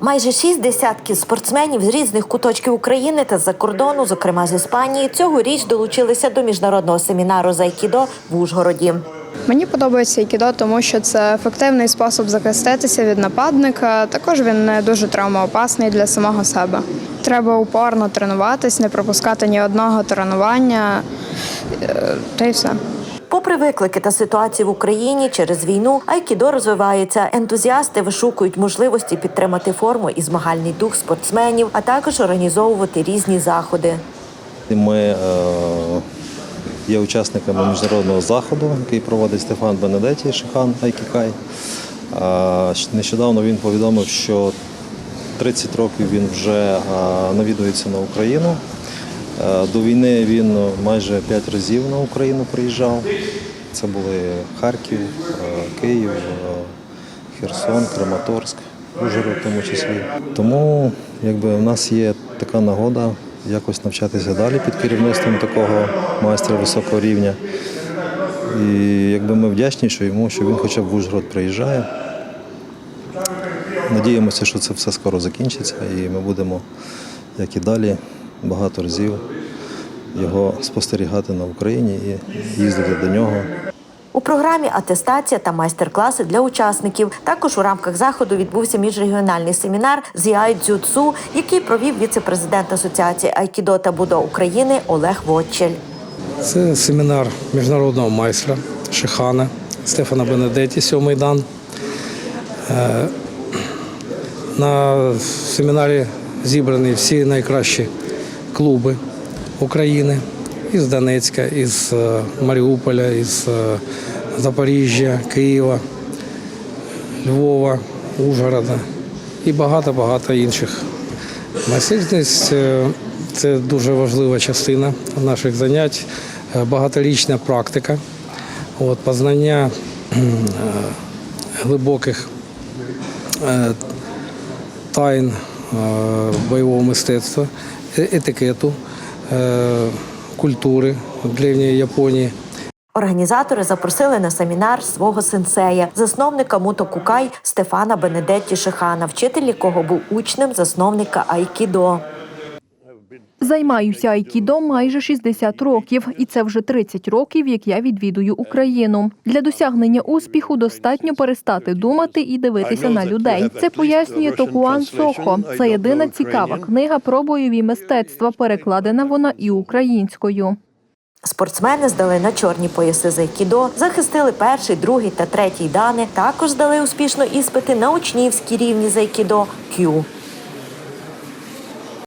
Майже шість десятків спортсменів з різних куточків України та з-за кордону, зокрема з Іспанії, цьогоріч долучилися до міжнародного семінару з айкідо в Ужгороді. Мені подобається айкідо, тому що це ефективний спосіб захиститися від нападника. Також він не дуже травмоопасний для самого себе. Треба упорно тренуватись, не пропускати ні одного тренування, е, та й все. Попри виклики та ситуації в Україні через війну, айкідо розвивається. Ентузіасти вишукують можливості підтримати форму і змагальний дух спортсменів, а також організовувати різні заходи. Ми е, є учасниками міжнародного заходу, який проводить Стефан Бенедеті, Шихан Айкікай. Е, Нещодавно він повідомив, що 30 років він вже е, навідується на Україну. Е, До війни він майже 5 разів на Україну приїжджав. Це були Харків, е, Київ, е, Херсон, Краматорськ, Ужгород в тому числі. Тому якби, в нас є така нагода якось навчатися далі під керівництвом такого майстра високого рівня. І якби ми вдячні, що йому, що він хоча б в Ужгород приїжджає. Надіємося, що це все скоро закінчиться, і ми будемо, як і далі, багато разів його спостерігати на Україні і їздити до нього. У програмі атестація та майстер-класи для учасників. Також у рамках заходу відбувся міжрегіональний семінар з яй дзюцу, який провів віце-президент Асоціації Айкідо та Будо України Олег Вотчель. Це семінар міжнародного майстра Шихана Стефана Бенедеті, сьомий дан. Е, На семінарі зібрані всі найкращі клуби України із Донецька, із е, Маріуполя, із е, Запоріжжя, Києва, Львова, Ужгорода і багато-багато інших. Майстерність е, це дуже важлива частина наших занять, багаторічна практика, от, познання глибоких тайн бойового мистецтва, е- етикету, е, культури древньої Японії. Організатори запросили на семінар свого сенсея, засновника Мутокукай Стефана Бенедетті Шихана, вчитель якого був учнем засновника Айкідо. Займаюся айкідо майже 60 років, і це вже 30 років, як я відвідую Україну. Для досягнення успіху достатньо перестати думати і дивитися на людей. Це пояснює Токуан Сохо. Це єдина цікава книга про бойові мистецтва. Перекладена вона і українською. Спортсмени здали на чорні пояси з айкідо, захистили перший, другий та третій дани. Також здали успішно іспити на учнівській рівні з айкідо Q.